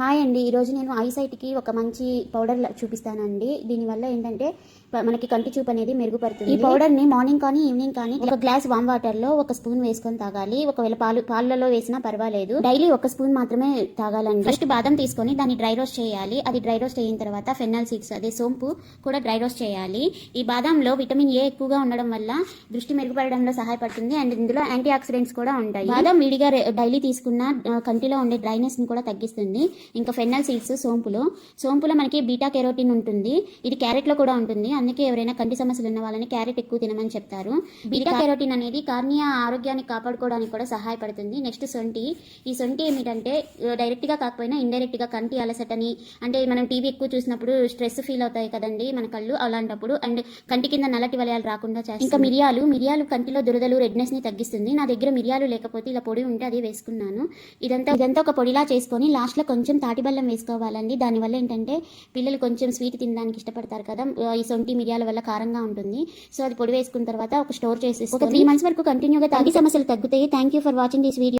Hi అండి. ఈరోజు నేను ఐసైట్కి ఒక మంచి పౌడర్ చూపిస్తానండి. దీనివల్ల ఏంటంటే మనకి కంటి చూపు అనేది మెరుగుపడుతుంది. ఈ పౌడర్ని మార్నింగ్ కానీ ఈవినింగ్ కానీ ఒక గ్లాస్ వామ్ వాటర్లో ఒక స్పూన్ వేసుకొని తాగాలి. ఒకవేళ పాలు పాలలో వేసినా పర్వాలేదు. డైలీ ఒక స్పూన్ మాత్రమే తాగాలండి. ఫస్ట్ బాదం తీసుకొని దాన్ని డ్రై రోస్ట్ చేయాలి. అది డ్రై రోస్ట్ అయిన తర్వాత ఫెన్నల్ సీడ్స్ అదే సోంపు కూడా డ్రై రోస్ట్ చేయాలి. ఈ బాదంలో విటమిన్ ఏ ఎక్కువగా ఉండడం వల్ల దృష్టి మెరుగుపడడంలో సహాయపడుతుంది. అండ్ ఇందులో యాంటీ ఆక్సిడెంట్స్ కూడా ఉంటాయి. బాదం విడిగా డైలీ తీసుకున్న కంటిలో ఉండే డ్రైనెస్ని కూడా తగ్గిస్తుంది. ఇంకా ఫెన్నల్ సీడ్స్ సోంపులో. సోంపులో మనకి బీటా కెరోటిన్ ఉంటుంది. ఇది క్యారెట్లో కూడా ఉంటుంది. అందుకే ఎవరైనా కంటి సమస్యలు ఉన్న వాళ్ళని క్యారెట్ ఎక్కువ తినమని చెప్తారు. బీటా కెరోటిన్ అనేది కార్నియా ఆరోగ్యాన్ని కాపాడుకోవడానికి కూడా సహాయపడుతుంది. నెక్స్ట్ సొంటి. ఈ సొంటి ఏమిటంటే డైరెక్ట్గా కాకపోయినా ఇండైరెక్ట్గా కంటి అలసటని అంటే మనం టీవీ ఎక్కువ చూసినప్పుడు స్ట్రెస్ ఫీల్ అవుతాయి కదండి మన కళ్ళు అలాంటప్పుడు. అండ్ కంటి కింద నల్లటి వలయాలు రాకుండా చేస్తుంది. ఇంకా మిరియాలు. మిరియాలు కంటిలో దురదలు రెడ్నెస్ని తగ్గిస్తుంది. నా దగ్గర మిరియాలు లేకపోతే ఇలా పొడి ఉంటే అది వేసుకున్నాను. ఇదంతా ఇదంతా ఒక పొడిలా చేసుకొని లాస్ట్లో కొంచెం తాటి బెల్లం వేసుకోవాలండి. దానివల్ల ఏంటంటే పిల్లలు కొంచెం స్వీట్ తినడానికి ఇష్టపడతారు కదా. ఈ సొంటి మిరియాల వల్ల కారంగా ఉంటుంది. సో అది పొడి వేసుకున్న తర్వాత ఒక స్టోర్ చేసి ఒక త్రీ మంత్స్ వరకు కంటిన్యూగా తాగి సమస్యలు తగ్గుతాయి. Thank you for watching this video